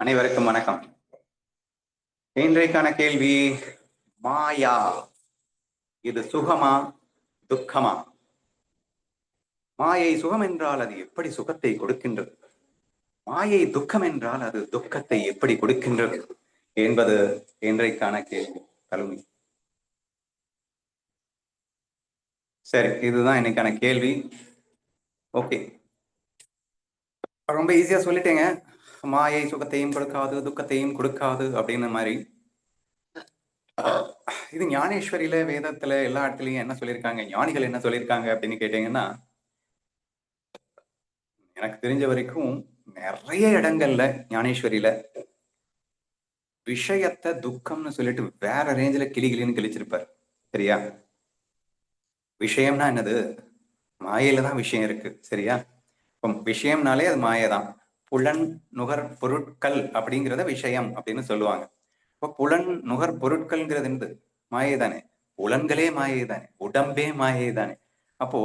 அனைவருக்கும் வணக்கம். இன்றைக்கான கேள்வி மாயா. இது சுகமா துக்கமா? மாயை சுகம் என்றால் அது எப்படி சுகத்தை கொடுக்கின்றது? மாயை துக்கம் என்றால் அது துக்கத்தை எப்படி கொடுக்கின்றது என்பது இன்றைக்கான கேள்வி. கலுமி சரி இதுதான் இன்னைக்கான கேள்வி. ஓகே. ரொம்ப ஈஸியா சொல்லிட்டேங்க. மாயை சுகத்தையும் கொடுக்காது துக்கத்தையும் கொடுக்காது அப்படின்னு மாதிரி. இது ஞானேஸ்வரியில வேதத்துல எல்லா இடத்துலயும் என்ன சொல்லியிருக்காங்க? ஞானிகள் என்ன சொல்லியிருக்காங்க அப்படின்னு கேட்டீங்கன்னா எனக்கு தெரிஞ்ச வரைக்கும் நிறைய இடங்கள்ல ஞானேஸ்வரியில விஷயத்தை துக்கம்னு சொல்லிட்டு வேற ரேஞ்சில கிளிகிளின்னு கிழிச்சிருப்பார். சரியா? விஷயம்னா என்னது? மாயையில தான் விஷயம் இருக்கு. சரியா? இப்போ விஷயம்னாலே அது மாயைதான். புலன் நுகர் பொருட்கள் அப்படிங்கிறத விஷயம் அப்படின்னு சொல்லுவாங்க. இப்போ புலன் நுகர் பொருட்கள்ங்கிறது என்னது? மாயை தானே புலன்களே மாயை தானே உடம்பே மாயை தானே அப்போ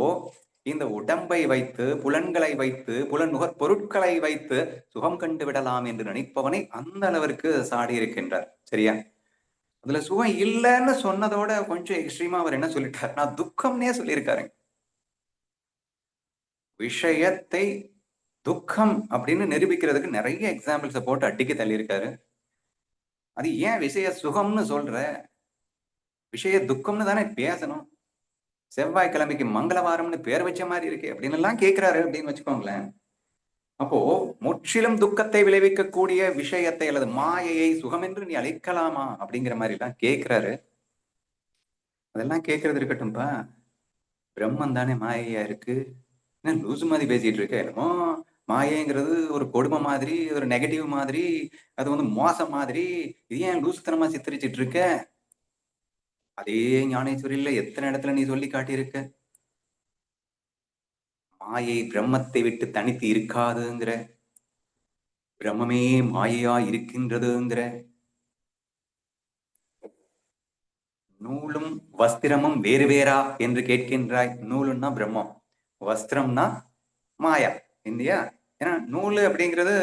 இந்த உடம்பை வைத்து புலன்களை வைத்து புலன் நுகர் பொருட்களை வைத்து சுகம் கண்டு விடலாம் என்று நினைப்பவனை அந்த அளவிற்கு சாடி இருக்கின்றார். சரியா? அதுல சுகம் இல்லைன்னு சொன்னதோட கொஞ்சம் எக்ஸ்ட்ரீமா அவர் என்ன சொல்லிட்டார்? நான் துக்கம்னே சொல்லியிருக்காரு விஷயத்தை துக்கம் அப்படின்னு நிரூபிக்கிறதுக்கு நிறைய எக்ஸாம்பிள்ஸை போட்டு அடிக்க தள்ளியிருக்காரு. அது ஏன் விஷய சுகம்னு சொல்ற? விஷய துக்கம்னு தானே பேசணும். செவ்வாய்க்கிழமைக்கு மங்களவாரம்னு பேர் வச்ச மாதிரி இருக்கு அப்படின்னு எல்லாம் கேட்கிறாரு அப்படின்னு வச்சுக்கோங்களேன். அப்போ முற்றிலும் துக்கத்தை விளைவிக்கக்கூடிய விஷயத்தை அல்லது மாயையை சுகம் என்று நீ அழைக்கலாமா அப்படிங்கிற மாதிரி எல்லாம் கேட்கிறாரு அதெல்லாம் கேட்கறது இருக்கட்டும்பா பிரம்மன் தானே மாயையா இருக்கு. என்ன லூசு மாதிரி பேசிட்டு இருக்க என்னமோ? மாயைங்கிறது ஒரு கொடுமை மாதிரி ஒரு நெகட்டிவ் மாதிரி அது வந்து மோசம் மாதிரி. இது ஏன் லூசுத்தனமா சித்தரிச்சிட்டு இருக்க அதே ஞானேஸ்வரியில எத்தனை இடத்துல நீ சொல்லி காட்டியிருக்க? மாயை பிரம்மத்தை விட்டு தனித்து இருக்காதுங்கிற. பிரம்மமே மாயையா இருக்கின்றதுங்கிற. நூலும் வஸ்திரமும் வேறு வேறா என்று கேட்கின்றாய். நூலுன்னா பிரம்மம். வஸ்திரம்னா மாயா இல்லையா? ஏன்னா நூல் அப்படிங்கிறது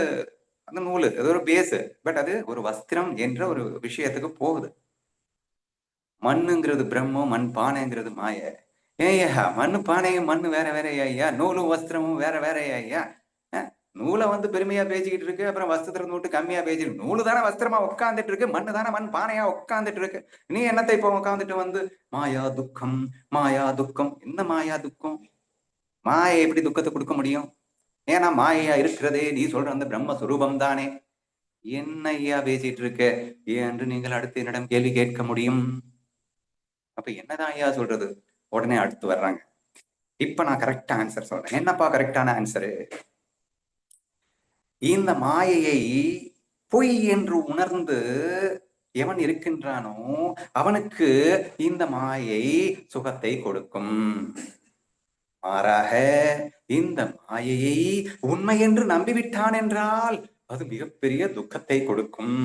அந்த நூல் அது ஒரு பேஸ் பட் அது ஒரு வஸ்திரம் என்ற ஒரு விஷயத்துக்கு போகுது. மண்ணுங்கிறது பிரம்மம் மண் பானைங்கிறது மாய. ஏய்யா மண்ணு பானையும் மண்ணு வேற வேற ஐயா? நூலும் வஸ்திரமும் வேற வேற ஐயா? நூலை வந்து பெருமையா பேசிக்கிட்டு இருக்கு அப்புறம் வஸ்திரத்தை விட்டு கம்மியா பேசிட்டு நூலு தானே வஸ்திரமா உட்காந்துட்டு இருக்கு மண்ணு தானே மண் பானையா உட்காந்துட்டு இருக்கு. நீ என்னத்தை இப்போ உட்காந்துட்டு வந்து மாயா துக்கம் மாயா துக்கம் என்ன மாயா துக்கம்? மாயை எப்படி துக்கத்தை கொடுக்க முடியும்? ஏன்னா மாயா இருக்கிறதே நீ சொல்ற அந்த பிரம்மஸ்வரூபம் தானே என்ன ஐயா பேசிட்டு இருக்க என்று நீங்கள் அடுத்து என்னிடம் கேள்வி கேட்க முடியும்? அப்ப என்னதான் ஐயா சொல்றது? உடனே அடுத்து வர்றாங்க. இப்ப நான் கரெக்டா ஆன்சர் சொல்றேன். என்னப்பா கரெக்டான ஆன்சரு இந்த மாயையை பொய் என்று உணர்ந்து எவன் இருக்கின்றானோ அவனுக்கு இந்த மாயை சுகத்தை கொடுக்கும். மாறாக இந்த மாயையை உண்மை என்று நம்பிவிட்டான் என்றால் அது மிகப்பெரிய துக்கத்தை கொடுக்கும்.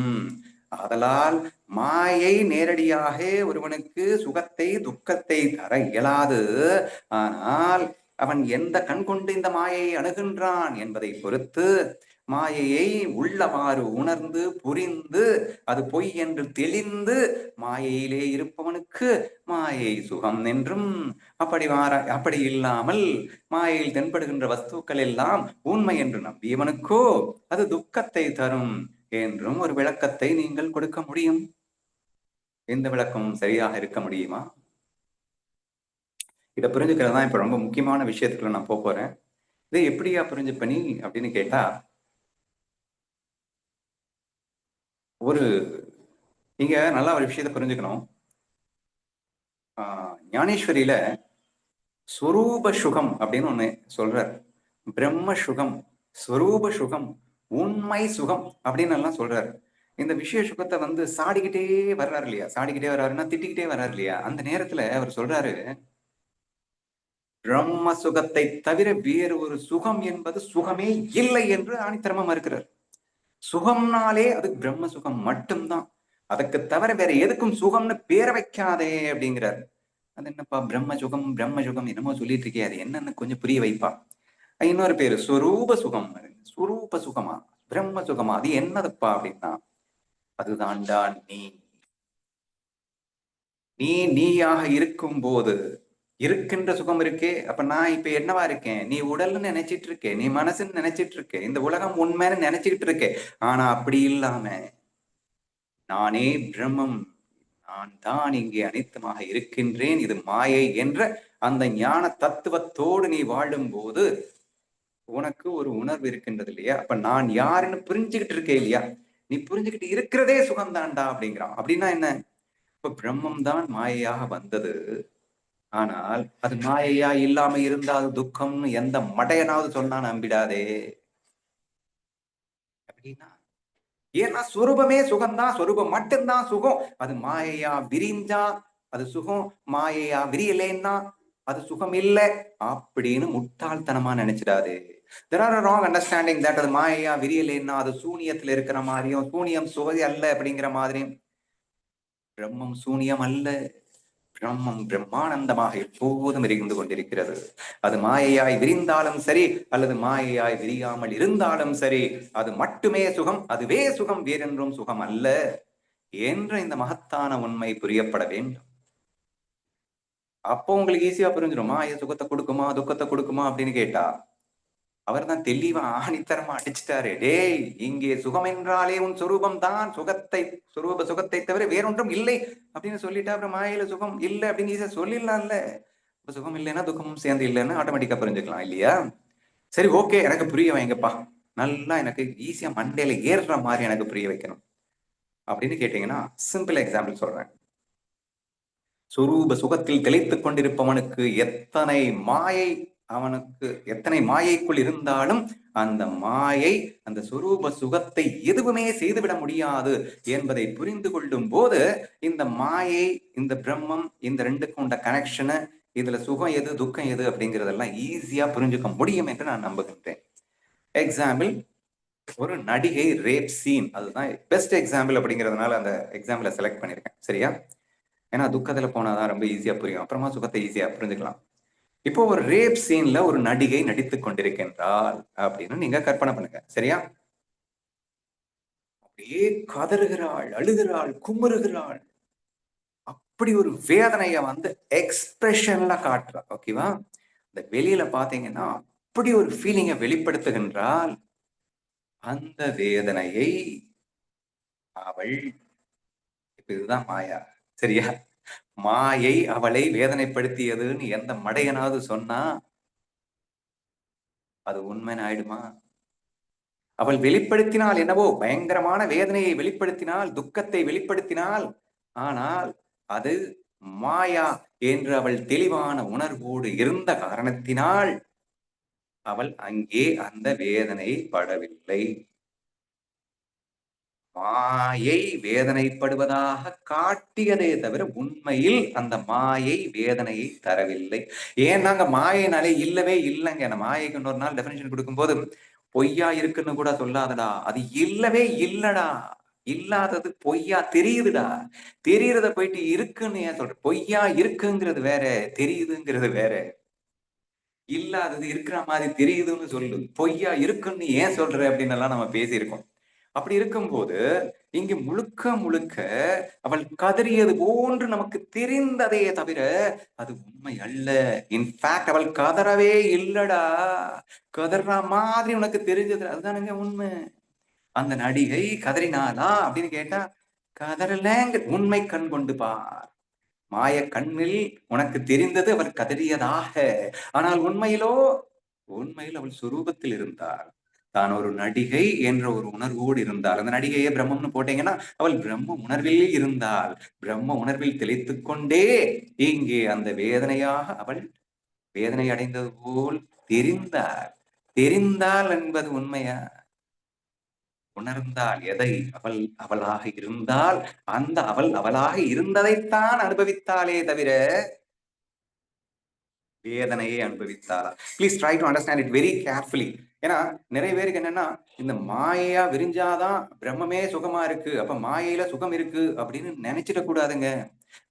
ஆதலால் மாயை நேரடியாக ஒருவனுக்கு சுகத்தை துக்கத்தை தர இயலாது. ஆனால் அவன் எந்த கண் கொண்டு இந்த மாயை அணுகின்றான் என்பதை பொறுத்து மாயையை உள்ளவாறு உணர்ந்து புரிந்து அது பொய் என்று தெளிந்து மாயையிலே இருப்பவனுக்கு மாயை சுகம் என்றும் அப்படி மாற அப்படி இல்லாமல் மாயையில் தென்படுகின்ற வஸ்துக்கள் எல்லாம் உண்மை என்று நம்பியவனுக்கோ அது துக்கத்தை தரும் என்றும் ஒரு விளக்கத்தை நீங்கள் கொடுக்க முடியும். எந்த விளக்கம் சரியாக இருக்க முடியுமா? இதை புரிஞ்சுக்கிறது தான் இப்ப ரொம்ப முக்கியமான விஷயத்துக்குள்ள நான் போறேன். இதை எப்படியா புரிஞ்சுப்பனி அப்படின்னு கேட்டா ஒரு நீங்க நல்லா ஒரு விஷயத்த புரிஞ்சுக்கணும். ஆஹ் ஞானேஸ்வரியில ஸ்வரூப சுகம் அப்படின்னு ஒண்ணு சொல்றார். பிரம்ம சுகம் ஸ்வரூப சுகம் உண்மை சுகம் அப்படின்னு எல்லாம் சொல்றாரு. இந்த விஷய சுகத்தை வந்து சாடிக்கிட்டே வர்றாரு இல்லையா? சாடிக்கிட்டே வர்றாருன்னா திட்டிக்கிட்டே வர்றாரு இல்லையா? அந்த நேரத்துல அவர் சொல்றாரு பிரம்ம சுகத்தை தவிர வேறு ஒரு சுகம் என்பது சுகமே இல்லை என்று ஆணித்தரமா மறுக்கிறார். சுகம்னாலே அது பிரம்ம சுகம் மட்டும்தான். அதுக்கு தவிர வேற எதுக்கும் சுகம்னு பேர வைக்காதே அப்படிங்கிறார். அது என்னப்பா பிரம்ம சுகம் பிரம்ம சுகம் என்னமோ சொல்லிட்டு இருக்கே அது என்னன்னு கொஞ்சம் புரிய வைப்பா. இன்னொரு பேரு ஸ்வரூப சுகம் ஸ்வரூப சுகமா? பிரம்ம சுகமா அது என்னதுப்பா அப்படின்னா அதுதான்டா நீ. நீ நீயாக இருக்கும் போது இருக்கின்ற சுகம் இருக்கே. அப்ப நான் இப்ப என்னவா இருக்கேன்? நீ உடல்னு நினைச்சிட்டு இருக்கே. நீ மனசுன்னு நினைச்சிட்டு இருக்கே. இந்த உலகம் உண்மைன்னு நினைச்சுக்கிட்டு இருக்கே. ஆனா அப்படி இல்லாம நானே பிரம்மம். நான் தான் இங்கே அனைத்துமாக இருக்கின்றேன். இது மாயை என்ற அந்த ஞான தத்துவத்தோடு நீ வாழும் போது உனக்கு ஒரு உணர்வு இருக்கின்றது இல்லையா? அப்ப நான் யாருன்னு புரிஞ்சுக்கிட்டு இருக்கேன் இல்லையா? நீ புரிஞ்சுக்கிட்டு இருக்கிறதே சுகம்தான்டா அப்படிங்கிறான். அப்படின்னா என்ன? இப்ப பிரம்மம் தான் மாயையாக வந்தது. ஆனால் அது மாயையா இல்லாம இருந்தால் துக்கம்னு எந்த மடையனாவது சொன்னா நம்பிடாதே. அப்படின்னா ஏன்னா சொரூபமே சுகம்தான் சொரூபம் மட்டும்தான் சுகம். அது மாயையா விரிஞ்சா அது சுகம் மாயையா விரியலைன்னா அது சுகம் இல்லை அப்படின்னு முட்டாள்தனமா நினைச்சிடாது. There are wrong understanding that அது மாயையா விரியலைன்னா அது சூனியத்துல இருக்கிற மாதிரியும் சூனியம் சுவை அல்ல அப்படிங்கிற மாதிரியும். பிரம்மம் சூனியம் அல்ல. பிரம்மம் பிரம்மானந்தமாக எப்போதும் இருந்து கொண்டிருக்கிறது. அது மாயையாய் விரிந்தாலும் சரி அல்லது மாயையாய் விரியாமல் இருந்தாலும் சரி அது மட்டுமே சுகம் அதுவே சுகம் வேறென்றும் சுகம் அல்ல என்ற இந்த மகத்தான உண்மை புரியப்பட வேண்டும். அப்போ உங்களுக்கு ஈஸியா புரிஞ்சிடும் மாய சுகத்தை கொடுக்குமா? துக்கத்தை கொடுக்குமா? அப்படின்னு கேட்டா அவர் தான் தெளிவா ஆணித்தரமா அடிச்சிட்டாரு. டேய் இங்கே சுகம் என்றாலே உன் சுரூபம் தான். சுகத்தை சுரூப சுகத்தை தவிர வேறொன்றும் இல்லை அப்படின்னு சொல்லிட்டா அப்புறம் மாயில சுகம் இல்லை அப்படின்னு ஈஸியா சொல்லிடலாம்ல. இப்ப சுகம் இல்லைன்னா துக்கமும் சேர்ந்து இல்லைன்னா ஆட்டோமேட்டிக்கா புரிஞ்சுக்கலாம் இல்லையா? சரி ஓகே எனக்கு புரிய வைங்கப்பா. நல்லா எனக்கு ஈஸியா மண்டையில ஏறுற மாதிரி எனக்கு புரிய வைக்கணும். அப்படின்னு கேட்டீங்கன்னா சிம்பிள் எக்ஸாம்பிள் சொல்றேன். சுரூப சுகத்தில் திளைத்துக் கொண்டிருப்பவனுக்கு எத்தனை மாயை அவனுக்கு எத்தனை மாயைக்குள் இருந்தாலும் அந்த மாயை அந்த சுரூப சுகத்தை எதுவுமே செய்துவிட முடியாது என்பதை புரிந்து கொள்ளும் போது இந்த மாயை இந்த பிரம்மம் இந்த ரெண்டுக்கும் உண்ட கனெக்ஷனு இதுல சுகம் எது துக்கம் எது அப்படிங்கிறதெல்லாம் ஈஸியா புரிஞ்சுக்க முடியும் என்று நான் நம்புகின்றேன். எக்ஸாம்பிள் ஒரு நடிகை ரேப் சீன் அதுதான் பெஸ்ட் எக்ஸாம்பிள் அப்படிங்கிறதுனால அந்த எக்ஸாம்பிளை செலக்ட் பண்ணியிருக்கேன் சரியா? ஏன்னா துக்கத்துல போனாதான் ரொம்ப ஈஸியா புரியும். அப்புறமா சுகத்தை ஈஸியா புரிஞ்சுக்கலாம். இப்போ ஒரு ரேப் சீன்ல ஒரு நடிகை நடித்துக் கொண்டிருக்கின்றாள் அப்படின்னு நீங்க கற்பனை பண்ணுங்க. சரியா? அப்படியே கதறுகிறாள் அழுகிறாள் குமுறுகிறாள். அப்படி ஒரு வேதனைய வந்து எக்ஸ்பிரஷன்ல காட்டுறா. ஓகேவா இந்த வெளியில பாத்தீங்கன்னா அப்படி ஒரு ஃபீலிங்கை வெளிப்படுத்துகின்றால் அந்த வேதனையை அவள் இப்ப இதுதான் மாயா. சரியா? மாயை அவளை வேதனைப்படுத்தியதுன்னு எந்த மடையனாவது சொன்னா அது உண்மைன்னு ஆயிடுமா? அவள் வெளிப்படுத்தினால் என்னவோ பயங்கரமான வேதனையை வெளிப்படுத்தினால் துக்கத்தை வெளிப்படுத்தினால் ஆனால் அது மாயா என்று அவள் தெளிவான உணர்வோடு இருந்த காரணத்தினால் அவள் அங்கே அந்த வேதனை படவில்லை. மாயை வேதனைப்படுவதாக காட்டியதே தவிர உண்மையில் அந்த மாயை வேதனையை தரவில்லை. ஏன் நாங்க மாயினாலே இல்லவே இல்லைங்க. அந்த மாயைக்கு இன்னொரு நாள் டெபினேஷன் கொடுக்கும்போது பொய்யா இருக்குன்னு கூட சொல்லாதடா. அது இல்லவே இல்லடா. இல்லாதது பொய்யா தெரியுதுடா. தெரியறத போயிட்டு இருக்குன்னு ஏன் சொல்ற? பொய்யா இருக்குங்கிறது வேற தெரியுதுங்கிறது வேற. இல்லாதது இருக்கிற மாதிரி தெரியுதுன்னு சொல்லு. பொய்யா இருக்குன்னு ஏன் சொல்ற? அப்படின்னு எல்லாம் நம்ம பேசியிருக்கோம். அப்படி இருக்கும்போது இங்கு முழுக்க முழுக்க அவள் கதறியது போன்று நமக்கு தெரிந்ததே தவிர அது உண்மை அல்ல. இன்ஃபேக்ட் அவள் கதறவே இல்லடா. கதற மாதிரி உனக்கு தெரிஞ்சது. அதுதானுங்க உண்மை. அந்த நடிகை கதறினாளா அப்படின்னு கேட்டா கதறலங்க. உண்மை கண் கொண்டு பார். மாய கண்ணில் உனக்கு தெரிந்தது அவர் கதறியதாக. ஆனால் உண்மையிலோ உண்மையில் அவள் சுரூபத்தில் இருந்தாள். தான் ஒரு நடிகை என்ற ஒரு உணர்வோடு இருந்தால். அந்த நடிகையே பிரம்மம்னு போட்டீங்கன்னா அவள் பிரம்ம உணர்வில் இருந்தாள். பிரம்ம உணர்வில் தெளித்து கொண்டே இங்கே அந்த வேதனையாக அவள் வேதனை அடைந்தது போல் தெரிந்தாள். தெரிந்தாள் என்பது உண்மையா? உணர்ந்தால் எதை? அவள் அவளாக இருந்தால். அந்த அவள் அவளாக இருந்ததைத்தான் அனுபவித்தாளே தவிர வேதனையை அனுபவித்தாளா? Please try to understand it very carefully ஏன்னா நிறைய பேருக்கு என்னன்னா இந்த மாயையா விரிஞ்சாதான் பிரம்மமே சுகமா இருக்கு. அப்ப மாயையில சுகம் இருக்கு அப்படின்னு நினைச்சிட கூடாதுங்க.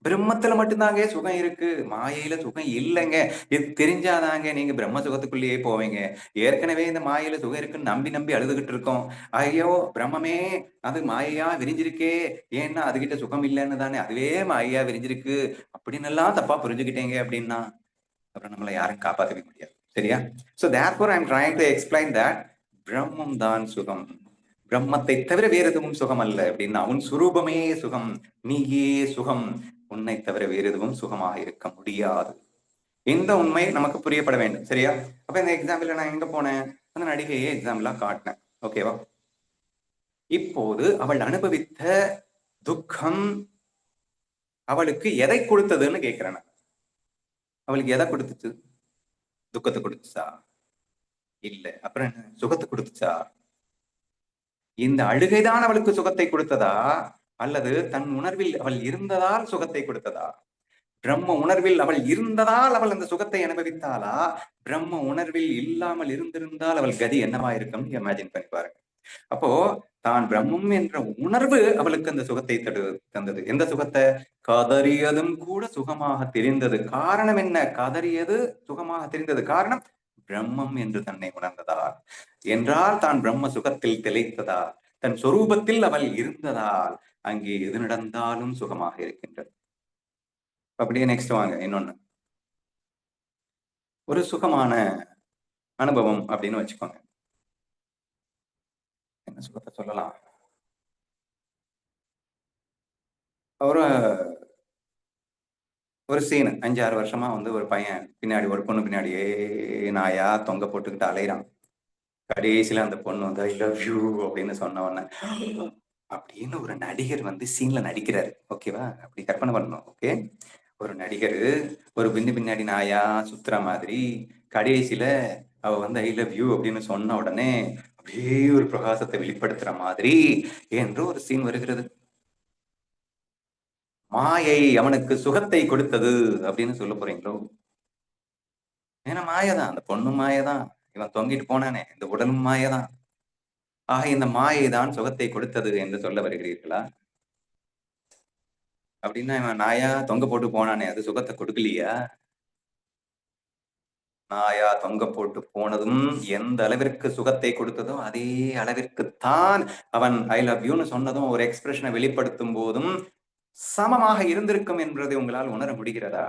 பிரம்மத்துல மட்டும்தாங்க சுகம் இருக்கு. மாயையில சுகம் இல்லைங்க. இது தெரிஞ்சாதாங்க நீங்க பிரம்ம சுகத்துக்குள்ளேயே போவீங்க. ஏற்கனவே இந்த மாயையில சுகம் இருக்குன்னு நம்பி நம்பி அழுதுகிட்டு இருக்கோம். ஐயோ பிரம்மமே அது மாயையா விரிஞ்சிருக்கே. ஏன்னா அதுகிட்ட சுகம் இல்லைன்னு தானே அதுவே மாயையா விரிஞ்சிருக்கு. அப்படின்னு எல்லாம் தப்பா புரிஞ்சுக்கிட்டீங்க அப்படின்னா அப்புறம் நம்மளை யாரும் காப்பாற்றவே முடியாது. சரியா? So therefore I'm trying to explain that பிரம்மம் தான் சுகம். பிரம்மத்தை தவிர வேறு எதுவும் சுகம் அல்ல அப்படின்னா உன் சுரூபமே சுகம். நீயே சுகம். உன்னை தவிர வேறு எதுவும் சுகமாக இருக்க முடியாது. இந்த உண்மை நமக்கு புரியப்பட வேண்டும். சரியா? அப்ப இந்த எக்ஸாம்பிள் நான் எங்க போனேன்? அந்த நடிகையை எக்ஸாம்பிளா காட்டினேன். ஓகேவா இப்போது அவள் அனுபவித்த துக்கம் அவளுக்கு எதை கொடுத்ததுன்னு கேட்கிறேன் அவளுக்கு எதை கொடுத்துச்சு? துக்கத்தை கொடுத்துச்சா? இல்ல. அப்புறம் என்ன? சுகத்தை கொடுத்துச்சா? இந்த அழுகைதான் அவளுக்கு சுகத்தை கொடுத்ததா? அல்லது தன் உணர்வில் அவள் இருந்ததால் சுகத்தை கொடுத்ததா? பிரம்ம உணர்வில் அவள் இருந்ததால் அவள் அந்த சுகத்தை அனுபவித்தாளா? பிரம்ம உணர்வில் இல்லாமல் இருந்திருந்தால் அவள் கதி என்னவா இருக்கும் இமேஜின் பண்ணி பாருங்க. அப்போ தான் பிரம்மம் என்ற உணர்வு அவளுக்கு அந்த சுகத்தை தடு தந்தது. எந்த சுகத்தை? கதறியதும் கூட சுகமாக தெரிந்தது. காரணம் என்ன? கதறியது சுகமாக தெரிந்தது. காரணம் பிரம்மம் என்று தன்னை உணர்ந்ததால். என்றால் தான் பிரம்ம சுகத்தில் திளைத்ததால் தன் சொரூபத்தில் அவள் இருந்ததால் அங்கே எது நடந்தாலும் சுகமாக இருக்கின்றது. அப்படியே நெக்ஸ்ட் வாங்க இன்னொன்னு. ஒரு சுகமான அனுபவம் அப்படின்னு வச்சுக்கோங்க. என்ன சொல்ல சொல்லலாம். ஒரு ஒரு சீன் அஞ்சாறு வருஷமா வந்து ஒரு பையன் பின்னாடி ஒரு பொண்ணு பின்னாடியே நாயா தொங்க போட்டுக்கிட்டு அலையிறான். கடைசியில அந்த பொண்ணு வந்து ஐ லவ் யூ அப்படின்னு சொன்ன உடனே அப்படின்னு ஒரு நடிகர் வந்து சீன்ல நடிக்கிறாரு. ஓகேவா அப்படி கற்பனை பண்ணணும். ஓகே ஒரு நடிகர் ஒரு பின்னு பின்னாடி நாயா சுத்துற மாதிரி கடைசியில அவ வந்து ஐ லவ் யூ அப்படின்னு சொன்ன உடனே அப்படியே ஒரு பிரகாசத்தை வெளிப்படுத்துற மாதிரி என்று ஒரு சீன் வருகிறது. மாயை அவனுக்கு சுகத்தை கொடுத்தது அப்படின்னு சொல்ல போறீங்களோ? ஏன்னா மாயதான். அந்த பொண்ணு மாயதான். இவன் தொங்கிட்டு போனானே இந்த உடலும் மாயதான். ஆக இந்த மாயை தான் சுகத்தை கொடுத்தது என்று சொல்ல வருகிறீர்களா? அப்படின்னா இவன் நாயா தொங்க போட்டு போனானே அது சுகத்தை கொடுக்கலையா? நாயா தொங்க போட்டு போனதும் எந்த அளவிற்கு சுகத்தை கொடுத்ததோ அதே அளவிற்கு தான் அவன் ஐ லவ் யூன்னு சொன்னதும் ஒரு எக்ஸ்பிரஷனை வெளிப்படுத்தும் போதும் சமமாக இருந்திருக்கும் என்பதை உங்களால் உணர முடிகிறதா?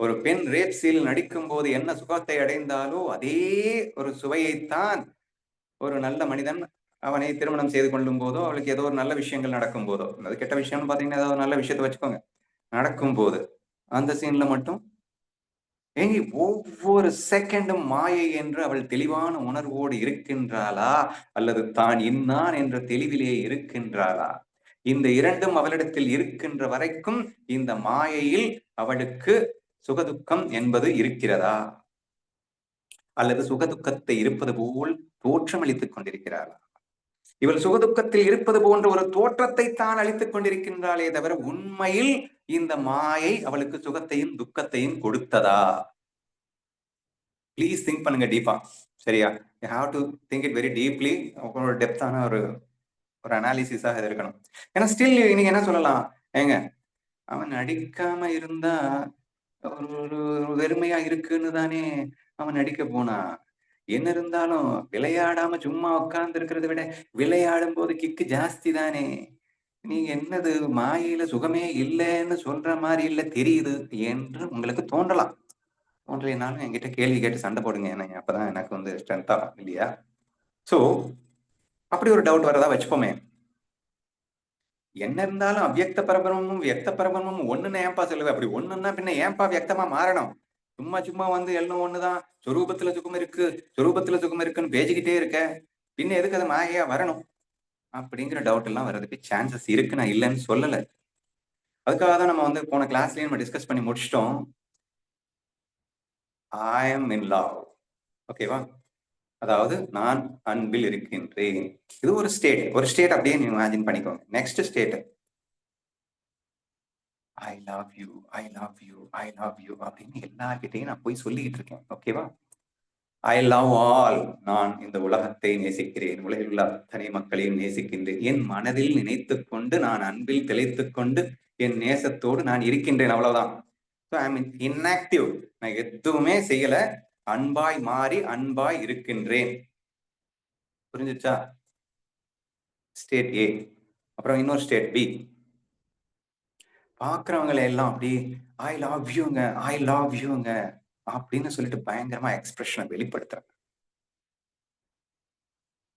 ஒரு பெண் ரேப் சீல் நடிக்கும் போது என்ன சுகத்தை அடைந்தாலோ அதே ஒரு சுவையைத்தான் ஒரு நல்ல மனிதன் அவனை திருமணம் செய்து கொள்ளும் போதோ அவளுக்கு ஏதோ ஒரு நல்ல விஷயங்கள் நடக்கும் போதோ அது கெட்ட விஷயம்னு பாத்தீங்கன்னா ஏதோ ஒரு நல்ல விஷயத்த வச்சுக்கோங்க. நடக்கும் போது அந்த சீன்ல மட்டும் ஏங்கி ஒவ்வொரு செகண்டும் மாயை என்று அவள் தெளிவான உணர்வோடு இருக்கின்றாளா? அல்லது தான் இன்னான் என்ற தெளிவிலே இருக்கின்றாளா? இந்த இரண்டும் அவளிடத்தில் இருக்கின்ற வரைக்கும் இந்த மாயையில் அவளுக்கு சுகதுக்கம் என்பது இருக்கிறதா? அல்லது சுகதுக்கத்தை இருப்பது போல் தோற்றமளித்துக் கொண்டிருக்கிறாளா? இவள் சுகதுக்கத்தில் இருப்பது போன்ற ஒரு தோற்றத்தை தான் அளித்துக் கொண்டிருக்கின்றாளே தவிர உண்மையில் இந்த மாயை அவளுக்கு சுகத்தையும் துக்கத்தையும் கொடுத்ததா? ப்ளீஸ் திங்க் பண்ணுங்க டீப்பா சரியா? You have to think it very deeply ஒரு டெப்தான ஒரு ஒரு அனாலிசிஸாக இது இருக்கணும். ஏன்னா ஸ்டில் நீங்க என்ன சொல்லலாம்? ஏங்க அவன் நடிக்காம இருந்தா ஒரு ஒரு ஒரு வெறுமையா இருக்குன்னு தானே அவன் நடிக்க போனா? என்ன இருந்தாலும் விளையாடாம சும்மா உட்கார்ந்து இருக்கிறத விட விளையாடும் போது கிக்கு ஜாஸ்தி தானே? நீங்க என்னது மாயில சுகமே இல்லைன்னு சொல்ற மாதிரி இல்ல தெரியுது என்று உங்களுக்கு தோன்றலாம். தோன்றலைனாலும் என்கிட்ட கேள்வி கேட்டு சண்டை போடுங்க. எனக்கு அப்பதான் எனக்கு வந்து ஸ்ட்ரென்த் ஆகும் இல்லையா? சோ அப்படி ஒரு டவுட் வரதா வச்சுப்போமே. என்ன இருந்தாலும் அவ்யக்த பிரபலமும் வியக்த பிரபலமும் ஒண்ணுன்னு ஏன்பா சொல்லுவேன் அப்படி ஒண்ணுன்னா பின்ன ஏன்பா வியக்தமா மாறணும்? சும்மா சும்மா வந்து எல்லாம் ஒண்ணுதான். சொரூபத்துல சுகம் இருக்கு சொரூபத்துல சுகம் இருக்குன்னு பேசிக்கிட்டே இருக்க. பின்ன எதுக்கு அது மாயையா வரணும்? அப்படிங்கிற டவுட் எல்லாம் வர்றதுக்கு சான்சஸ் இருக்கு. நான் இல்லைன்னு சொல்லலை. அதுக்காக தான் நம்ம வந்து போன கிளாஸ்லயே நம்ம டிஸ்கஸ் பண்ணி முடிச்சிட்டோம். ஐ எம் இன் லவ் ஓகேவா அதாவது நான் அன்பில் இருக்கின்றேன். இது ஒரு ஸ்டேட் ஒரு ஸ்டேட் அப்படியே நீங்க இமேஜின் பண்ணிக்கோங்க next state I love you I love you I love you அப்படின்னு எல்லார்கிட்டையும் நான் போய் சொல்லிக்கிட்டு இருக்கேன். ஓகேவா ஐ லவ் ஆல் நான் இந்த உலகத்தை நேசிக்கிறேன். உலகில் உள்ள அத்தனை மக்களையும் நேசிக்கின்றேன். என் மனதில் நினைத்து கொண்டு நான் அன்பில் திளைத்து கொண்டு என் நேசத்தோடு நான் இருக்கின்றேன். அவ்வளவுதான். இன்ஆக்டிவ் நான் எதுவுமே செய்யல. அன்பாய் மாறி அன்பாய் இருக்கின்றேன். புரிஞ்சுச்சா? ஸ்டேட் ஏ அப்புறம் இன்னொரு ஸ்டேட் பி பாக்குறவங்களை எல்லாம் அப்படி ஐ லவ் யூங்க ஐ லவ் யூங்க அப்படின்னு சொல்லிட்டு பயங்கரமா எக்ஸ்பிரஷனை வெளிப்படுத்துறேன்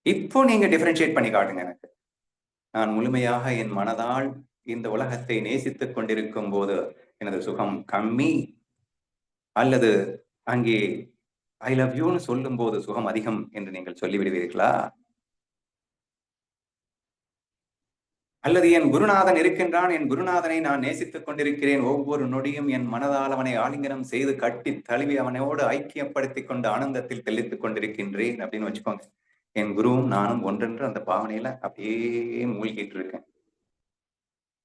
இப்போ நீங்க டிஃபரன்ஷியேட் பண்ணி காட்டுங்க எனக்கு. நான் முழுமையாக என் மனதால் இந்த உலகத்தை நேசித்துக் கொண்டிருக்கும் போது எனது சுகம் கம்மி அல்லது அங்கே ஐ லவ் யூன்னு சொல்லும் போது சுகம் அதிகம் என்று நீங்கள் சொல்லிவிடுவீர்களா? அல்லது என் குருநாதன் இருக்கின்றான் என் குருநாதனை நான் நேசித்துக் கொண்டிருக்கிறேன். ஒவ்வொரு நொடியும் என் மனதால் அவனை ஆலிங்கனம் செய்து கட்டி தழுவி அவனோடு ஐக்கியப்படுத்தி கொண்டு ஆனந்தத்தில் தெளித்துக் கொண்டிருக்கின்றேன் அப்படின்னு வச்சுக்கோங்க. என் குருவும் நானும் ஒன்றென்று அந்த பாவனையில அப்படியே மூழ்கிட்டு இருக்கேன்.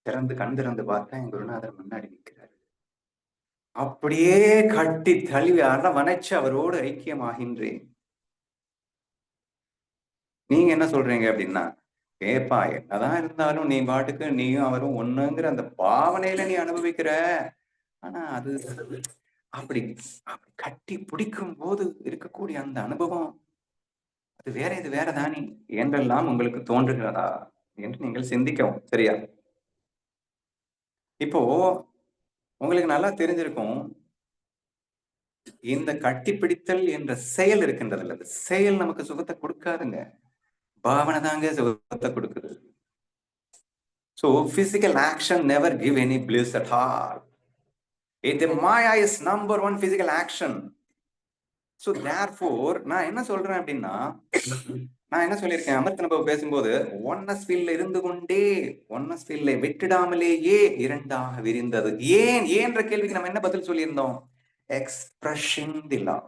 திறந்து கண் திறந்து பார்த்தா என் குருநாதர் முன்னாடி நிற்கிறார். அப்படியே கட்டி தழுவி அரவணைச்சு அவரோடு ஐக்கியமாகின்றேன். நீங்க என்ன சொல்றீங்க அப்படின்னா ஏப்பா என்னதான் இருந்தாலும் நீ பாட்டுக்கு நீயும் அவரும் ஒண்ணுங்கிற அந்த பாவனையில நீ அனுபவிக்கிற. ஆனா அது அப்படி அப்படி கட்டி பிடிக்கும் போது இருக்கக்கூடிய அந்த அனுபவம் அது வேற இது வேற தானே. என்றெல்லாம் உங்களுக்கு தோன்றுகிறதா என்று நீங்கள் சிந்திக்கவும் சரியா? இப்போ உங்களுக்கு நல்லா தெரிஞ்சிருக்கும் இந்த கட்டிப்பிடித்தல் என்ற செயல் இருக்கின்றது அல்லது செயல் நமக்கு சுகத்தை கொடுக்காதுங்க. பாவனை தாங்க சுகத்தை கொடுக்குது. So physical action never give any place at all இது maya is number one physical action so therefore நான் என்ன சொல்றேன் அப்படின்னா நான் என்ன சொல்லியிருக்கேன்? அமிர்த அனுபவம் பேசும்போது ஒன்னஸ் ஃபீல்ல இருந்து கொண்டே ஒன்னஸ் ஃபீல்ல விட்டுடாமலேயே இரண்டாக விரிந்தது. ஏன்? ஏன்ற கேள்விக்கு நம்ம என்ன பதில் சொல்லியிருந்தோம்? எக்ஸ்பிரஷன் தி லவ்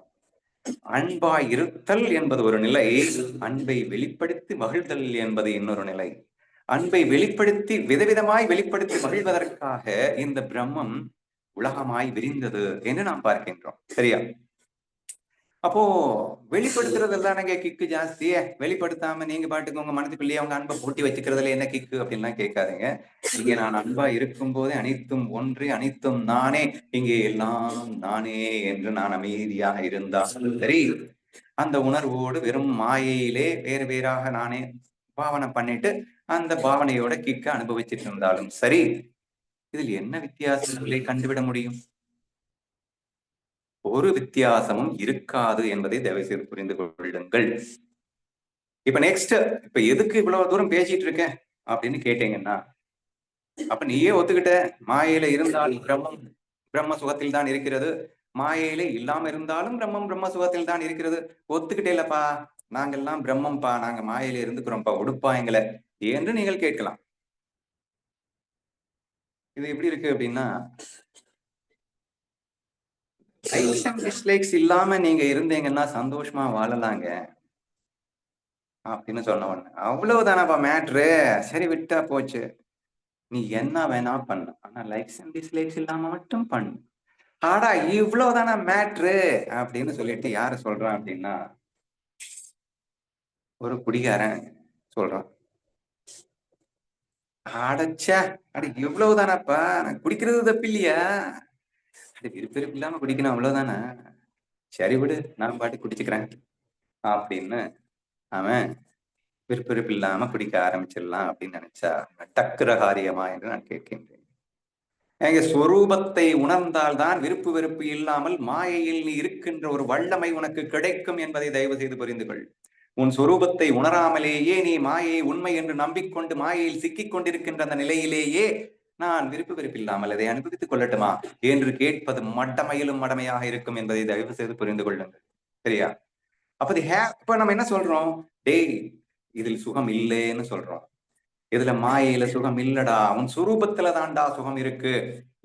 அன்பாய் இருத்தல் என்பது ஒரு நிலை அன்பை வெளிப்படுத்தி மகிழ்தல் என்பது இன்னொரு நிலை. அன்பை வெளிப்படுத்தி விதவிதமாய் வெளிப்படுத்தி மகிழ்வதற்காக இந்த பிரம்மம் உலகமாய் விரிந்தது என்று நாம் பார்க்கின்றோம். சரியா? அப்போ வெளிப்படுத்துறதுல தானங்க கிக்கு ஜாஸ்தியே வெளிப்படுத்தாம நீங்க பாட்டுக்கு உங்க மனதுக்குள்ளேயே அவங்க அன்பை பூட்டி வச்சுக்கிறதுல என்ன கிக்கு அப்படின்லாம் கேட்காதீங்க. இங்கே நான் அன்பா இருக்கும் போதே அனைத்தும் ஒன்று அனைத்தும் நானே. இங்கே எல்லாம் நானே என்று நான் அமைதியாக இருந்தாலும் சரி. அந்த உணர்வோடு வெறும் மாயையிலே வேறு வேறாக நானே பாவனை பண்ணிட்டு அந்த பாவனையோட கிக்க அனுபவிச்சுட்டு இருந்தாலும் சரி. இதில் என்ன வித்தியாசங்களை கண்டுவிட முடியும்? ஒரு வித்தியாசமும் இருக்காது என்பதை தயவு செய்து புரிந்து கொள்ளுங்கள். இப்ப நெக்ஸ்ட் இப்ப எதுக்கு இவ்வளவு தூரம் பேசிட்டு இருக்கேன் அப்படின்னு கேட்டீங்கன்னா அப்ப நீயே ஒத்துக்கிட்ட. மாயையில இருந்தால் பிரம்மம் பிரம்ம சுகத்தில் தான் இருக்கிறது. மாயையில இல்லாம இருந்தாலும் பிரம்மம் பிரம்ம சுகத்தில் தான் இருக்கிறது. ஒத்துக்கிட்டே இல்லப்பா. நாங்கெல்லாம் பிரம்மம்பா. நாங்க மாயையில இருந்துக்கிறோம்ப்பா உடுப்பா எங்களை. என்று நீங்கள் கேட்கலாம். இது எப்படி இருக்கு அப்படின்னா லைக்ஸ் அண்ட் டிஸ்லைக்ஸ் இல்லாம நீங்க இருந்தீங்கன்னா சந்தோஷமா வாழலாங்க. அப்படின்னு சொன்ன உடனே அவ்வளவுதானப்பா மேட்ரு சரி விட்டா போச்சு. நீ என்ன வேணா பண்ண. ஆனா லைக்ஸ் அண்ட் டிஸ்லைக்ஸ் இல்லாம மட்டும் பண்ணு. ஆடா இவ்வளவுதானா மேட்ரு அப்படின்னு சொல்லிட்டு யாரு சொல்றான் அப்படின்னா ஒரு குடிகாரன் சொல்றான். ஆடச்சா அட இவ்வளவுதானப்பா? நான் குடிக்கிறது தப்பு இல்லையா விருப்பம் இல்லாம குடிக்கணும் அவ்வளவுதானே? சரி விடு நான் பாட்டி குடிச்சுக்கிறேன். அப்படின்னு அவன் விருப்பம் இல்லாம குடிக்க ஆரம்பிச்சிடலாம் அப்படின்னு நினைச்சா டக்குர காரியமா என்று நான் கேட்கின்றேன். எங்க ஸ்வரூபத்தை உணர்ந்தால்தான் விருப்பு வெறுப்பு இல்லாமல் மாயையில் நீ இருக்கின்ற ஒரு வல்லமை உனக்கு கிடைக்கும் என்பதை தயவு செய்து புரிந்து கொள். உன் சுரூபத்தை உணராமலேயே நீ மாயை உண்மை என்று நம்பிக்கொண்டு மாயையில் சிக்கிக் கொண்டிருக்கின்ற அந்த நிலையிலேயே நான் விருப்பு வெறுப்பில்லாமல் அதை அனுபவித்துக் கொள்ளட்டுமா என்று கேட்பது மட்டமையிலும் மடமையாக இருக்கும் என்பதை தயவு செய்து புரிந்து கொள்ளுங்கள். சரியா? அப்ப இப்ப நம்ம என்ன சொல்றோம்? டேய் இதில் சுகம் இல்லைன்னு சொல்றோம். இதுல மாயையில சுகம் இல்லடா. அவன் சுரூபத்துல தான்டா சுகம் இருக்கு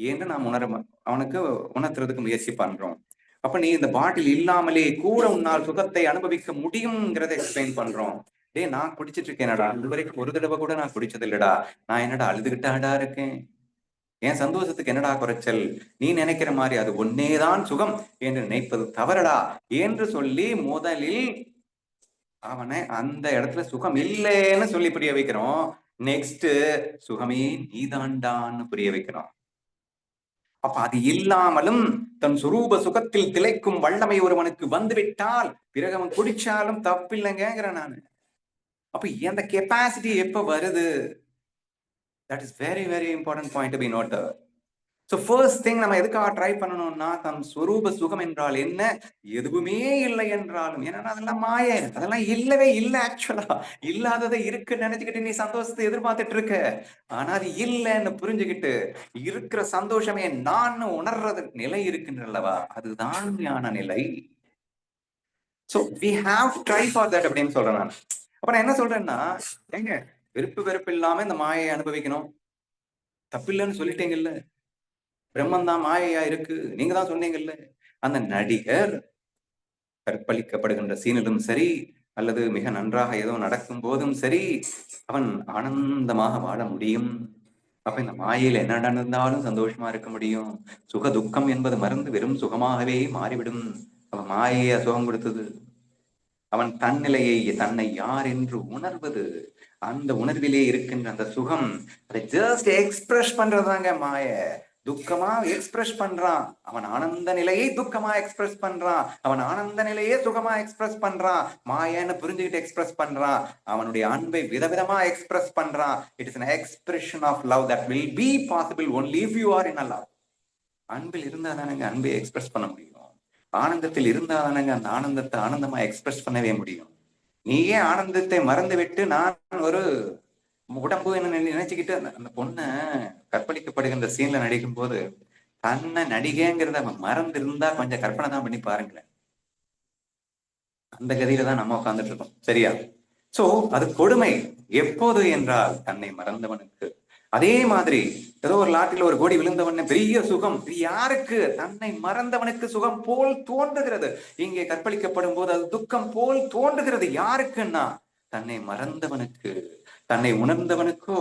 என்று நாம் உணர அவனுக்கு உணர்த்துறதுக்கு முயற்சி பண்றோம். அப்ப நீ இந்த பாட்டில் இல்லாமலே கூட உன்னால் சுகத்தை அனுபவிக்க முடியுங்கிறத எக்ஸ்பிளைன் பண்றோம். டே நான் குடிச்சிட்டு இருக்கேனடா இது வரைக்கும் ஒரு தடவை கூட நான் குடிச்சது இல்லடா நான் என்னடா அழுதுகிட்டாடா இருக்கேன்? என் சந்தோஷத்துக்கு என்னடா குறைச்சல்? நீ நினைக்கிற மாதிரி அது ஒன்னேதான் சுகம் என்று நினைப்பது தவறடா என்று சொல்லி முதலில் அவனை அந்த இடத்துல சுகம் இல்லைன்னு சொல்லி புரிய வைக்கிறோம். நெக்ஸ்ட் சுகமே நீதாண்டான்னு புரிய வைக்கிறோம். அப்ப அது இல்லாமலும் தன் சுரூப சுகத்தில் திளைக்கும் வல்லமை ஒருவனுக்கு வந்துவிட்டால் பிறகு அவன் குடிச்சாலும் தப்பில்லைங்கிற நானு. அப்ப அந்த கெப்பாசிட்டி எப்ப வருது? That is very very important point be note so first thing நம்ம எதுக்காக ட்ரை பண்ணணும்னா தம் ஸ்வரூப சுகம் என்றால் என்ன? எதுவுமே இல்லை என்றாலும். ஏன்னா அதெல்லாம் மாய. அதெல்லாம் இல்லவே இல்லை ஆக்சுவலா இல்லாததை இருக்குன்னு நினைச்சுக்கிட்டு நீ சந்தோஷத்தை எதிர்பார்த்துட்டு இருக்க. ஆனா அது இல்லைன்னு புரிஞ்சுக்கிட்டு இருக்கிற சந்தோஷமே நான் உணர்றது நிலை இருக்குன்றல்லவா அதுதான் ஞான நிலை. So we have try for that அப்படின்னு சொல்றேன் நான். அப்ப நான் என்ன சொல்றேன்னா எங்க வெறுப்பு வெறுப்பு இல்லாம இந்த மாயை அனுபவிக்கணும்? தப்பில்லைன்னு சொல்லிட்டீங்கல்ல. பிரம்மன் தான் மாயையா இருக்கு. நீங்க தான் சொன்னீங்கல்ல. அந்த நடிகர் கற்பழிக்கப்படுகின்ற சீனிலும் சரி அல்லது மிக நன்றாக ஏதோ நடக்கும் போதும் சரி அவன் ஆனந்தமாக வாழ முடியும். அப்ப இந்த மாயையில் என்ன நடந்தாலும் சந்தோஷமா இருக்க முடியும். சுக துக்கம் என்பது மறந்து வெறும் சுகமாகவே மாறிவிடும். அவன் மாயையை சுகம் கொடுத்தது. அவன் தன்னிலையை தன்னை யார் என்று உணர்வது அந்த உணர்விலே இருக்கின்ற அந்த சுகம் அதை ஜஸ்ட் எக்ஸ்பிரஸ் பண்றதாங்க மாய. துக்கமா எக்ஸ்பிரஸ் பண்றான். அவன் ஆனந்த நிலையை துக்கமா எக்ஸ்பிரஸ் பண்றான். அவன் ஆனந்த நிலையே சுகமா எக்ஸ்பிரஸ் பண்றான். மாயன்னு புரிஞ்சுக்கிட்டு எக்ஸ்பிரஸ் பண்றான். அவனுடைய அன்பை விதவிதமா எக்ஸ்பிரஸ் பண்றான். It is expression of love that will be possible only if you are in a love அன்பில் இருந்தா தானங்க அன்பை எக்ஸ்பிரஸ் பண்ண முடியும். ஆனந்தத்தில் இருந்தா தானங்க அந்த ஆனந்தத்தை ஆனந்தமா எக்ஸ்பிரஸ் பண்ணவே முடியும். நீயே ஆனந்தத்தை மறந்து விட்டு நான் ஒரு உடம்பு என்ன நினைச்சுக்கிட்டு அந்த பொண்ணை கற்பழிக்கப்படுகின்ற சீன்ல நடிக்கும் போது தன்னை நடிகைங்கிறத அவன் மறந்து இருந்தா கொஞ்சம் கற்பனை தான் பண்ணி பாருங்களேன். அந்த கதியில தான் நம்ம உட்கார்ந்துட்டு இருக்கோம். சரியா? சோ அது கொடுமை. எப்போது என்றால் தன்னை மறந்தவனுக்கு. அதே மாதிரி ஏதோ ஒரு லாட்டில் ஒரு கோடி விழுந்தவன் பெரிய சுகம். இது யாருக்கு? தன்னை மறந்தவனுக்கு சுகம் போல் தோன்றுகிறது. இங்கே கற்பழிக்கப்படும் போது அது துக்கம் போல் தோன்றுகிறது. யாருக்குன்னா? தன்னை மறந்தவனுக்கு. தன்னை உணர்ந்தவனுக்கோ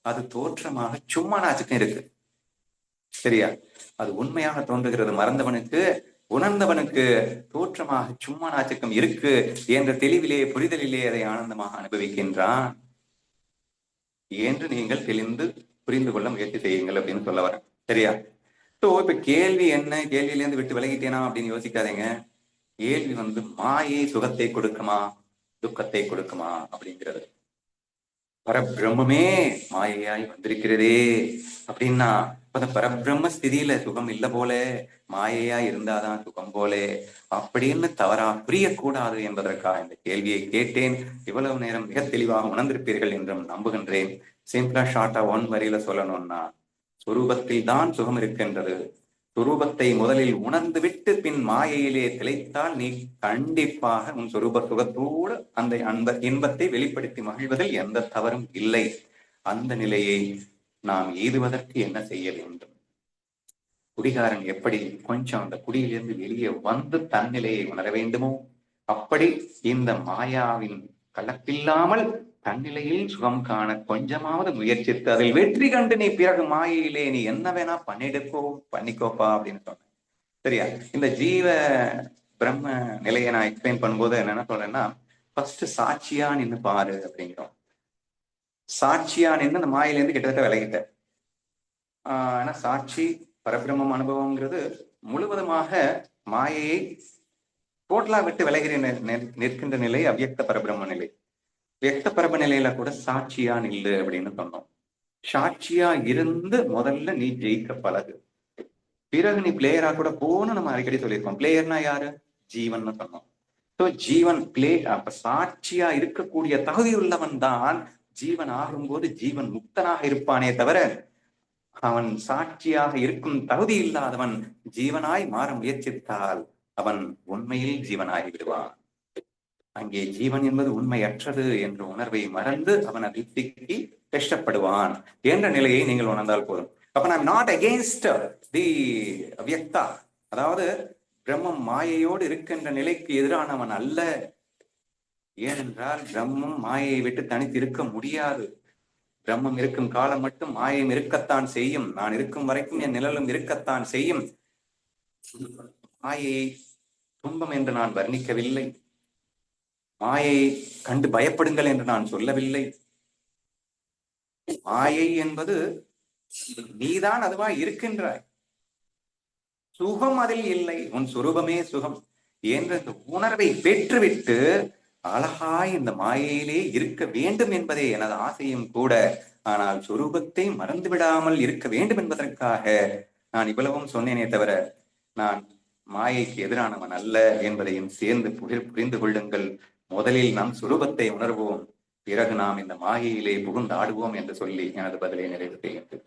அது தோற்றமாக சும்மா நாச்சுக்கும் இருக்கு. சரியா? அது உண்மையாக தோன்றுகிறது. மறந்தவனுக்கு உணர்ந்தவனுக்கு தோற்றமாக சும்மா நாச்சுக்கம் இருக்கு. என்ற தெளிவிலே புரிதலிலே அதை ஆனந்தமாக அனுபவிக்கின்றான். என்று நீங்கள் தெளிந்து புரிந்து கொள்ள முயற்சி செய்யுங்கள் அப்படின்னு சொல்ல வரேன் சரியா? ஸோ இப்ப கேள்வி என்ன? கேள்வியிலேருந்து விட்டு விலகிட்டேனா அப்படின்னு யோசிக்காதீங்க. கேள்வி வந்து மாயை சுகத்தை கொடுக்குமா? துக்கத்தை கொடுக்குமா? அப்படிங்கிறது. பரபிரம்மே மாயையாய் வந்திருக்கிறதே அப்படின்னா அந்த பரபிரம்ம ஸ்திதியில சுகம் இல்ல போல. மாயையா இருந்தாதான் சுகம் போலே. அப்படின்னு தவறா புரியக்கூடாது என்பதற்காக இந்த கேள்வியை கேட்டேன். இவ்வளவு நேரம் மிக தெளிவாக உணர்ந்திருப்பீர்கள் என்றும் நம்புகின்றேன். சிம்பிளா ஷார்ட்டா ஒன் வரியில சொல்லணும்னா சுரூபத்தில் தான் சுகம் இருக்கின்றது. சுரூபத்தை முதலில் உணர்ந்து விட்டு பின் மாயையிலே திளைத்தால் நீ கண்டிப்பாக உன் சுரூப சுகத்தோடு அந்த அன்ப இன்பத்தை வெளிப்படுத்தி மகிழ்வதில் எந்த தவறும் இல்லை. அந்த நிலையை நாம் எய்துவதற்கு என்ன செய்ய வேண்டும்? குடிகாரன் எப்படி கொஞ்சம் அந்த குடியிலிருந்து வெளியே வந்து தன்னிலையை உணர வேண்டுமோ? அப்படி இந்த மாயாவின் கலப்பில்லாமல் தன்னிலையில் சுகம் காண கொஞ்சமாவது முயற்சித்து அதில் வெற்றி கண்டு நீ பிறகு மாயையிலே நீ என்ன வேணா பண்ணிடுக்கோ பண்ணிக்கோப்பா அப்படின்னு சொன்ன சரியா? இந்த ஜீவ பிரம்ம நிலையை நான் எக்ஸ்பிளைன் பண்ணும்போது என்ன சொல்றேன்னா ஃபர்ஸ்ட் சாட்சியா நின்று பாரு அப்படிங்கிறோம். சாட்சியா நின்று அந்த மாயிலேருந்து கிட்டத்தட்ட விலகிட்ட ஆஹ் ஏன்னா சாட்சி பரபிரம்மம் அனுபவம்ங்கிறது முழுவதுமாக மாயையை டோட்டலா விட்டு விலகிற நிற்கின்ற நிலை அவ்வியக்த பரபிரம்ம நிலை. வியக்த பரப நிலையில கூட சாட்சியா நில்லு அப்படின்னு சொன்னோம். சாட்சியா இருந்து முதல்ல நீ ஜெயிக்க பழகு. பிறகு நீ பிளேயரா கூட போகணும் நம்ம அடிக்கடி சொல்லியிருக்கோம். பிளேயர்னா யாரு? ஜீவன் சொன்னோம். ஸோ ஜீவன் பிளே அப்ப சாட்சியா இருக்கக்கூடிய தகுதி உள்ளவன் தான் ஜீவன் ஆகும்போது ஜீவன் முக்தனாக இருப்பானே தவிர அவன் சாட்சியாக இருக்கும் தகுதி இல்லாதவன் ஜீவனாய் மாற முயற்சித்தால் அவன் உண்மையில் ஜீவனாகி விடுவான். அங்கே ஜீவன் என்பது உண்மையற்றது என்ற உணர்வை மறந்து அவன் அதை கஷ்டப்படுவான் என்ற நிலையை நீங்கள் உணர்ந்தால் போதும். அப்ப நான் நாட் அகேன்ஸ்ட் தி வியக்தா அதாவது பிரம்மம் மாயையோடு இருக்கின்ற நிலைக்கு எதிரானவன் அல்ல. ஏனென்றால் பிரம்மம் மாயையை விட்டு தனித்து இருக்க முடியாது. பிரம்மம் இருக்கும் காலம் மட்டும் மாயம் இருக்கத்தான் செய்யும். நான் இருக்கும் வரைக்கும் என் நிழலும் இருக்கத்தான் செய்யும். மாயையை துன்பம் என்று நான் வர்ணிக்கவில்லை. மாயை கண்டு பயப்படுங்கள் என்று நான் சொல்லவில்லை. மாயை என்பது நீதான் அதுவா இருக்கின்றாய். சுகம் அதில் இல்லை. உன் சுரூபமே சுகம். என்ற உணர்வை பெற்றுவிட்டு அழகாய் இந்த மாயையிலே இருக்க வேண்டும் என்பதே எனது ஆசையும் கூட. ஆனால் சுரூபத்தை மறந்து விடாமல் இருக்க வேண்டும் என்பதற்காக நான் இவ்வளவும் சொன்னேனே தவிர நான் மாயைக்கு எதிரானவன் அல்ல என்பதையும் சேர்ந்து புரிந்து கொள்ளுங்கள். முதலில் நம் சுரூபத்தை உணர்வோம். பிறகு நாம் இந்த மாயையிலே புகுந்து ஆடுவோம் என்று சொல்லி எனது பதிலை நிறைவு செய்கின்றேன்.